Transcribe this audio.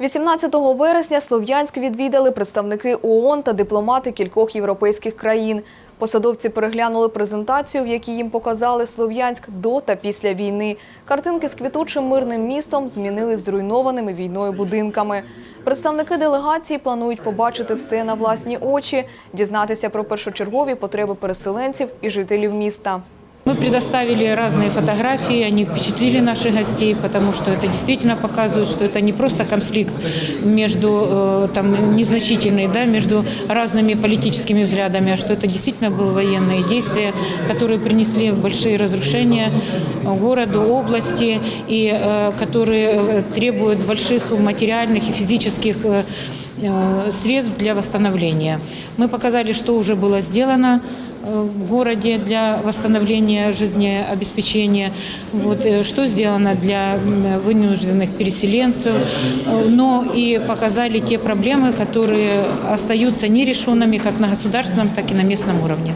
18 вересня Слов'янськ відвідали представники ООН та дипломати кількох європейських країн. Посадовці переглянули презентацію, в якій їм показали Слов'янськ до та після війни. Картинки з квітучим мирним містом змінили зруйнованими війною будинками. Представники делегації планують побачити все на власні очі, дізнатися про першочергові потреби переселенців і жителів міста. Мы предоставили разные фотографии, они впечатлили наших гостей, потому что это действительно показывает, что это не просто конфликт между э, там незначительный, да, между разными политическими взглядами, а что это действительно было военные действия, которые принесли большие разрушения городу, области и э, которые э, требуют больших материальных и физических э, э, средств для восстановления. Мы показали, что уже было сделано э, в городе для восстановления жизнеобеспечения, вот, э, что сделано для м, вынужденных переселенцев, э, но и показали те проблемы, которые остаются нерешенными как на государственном, так и на местном уровне.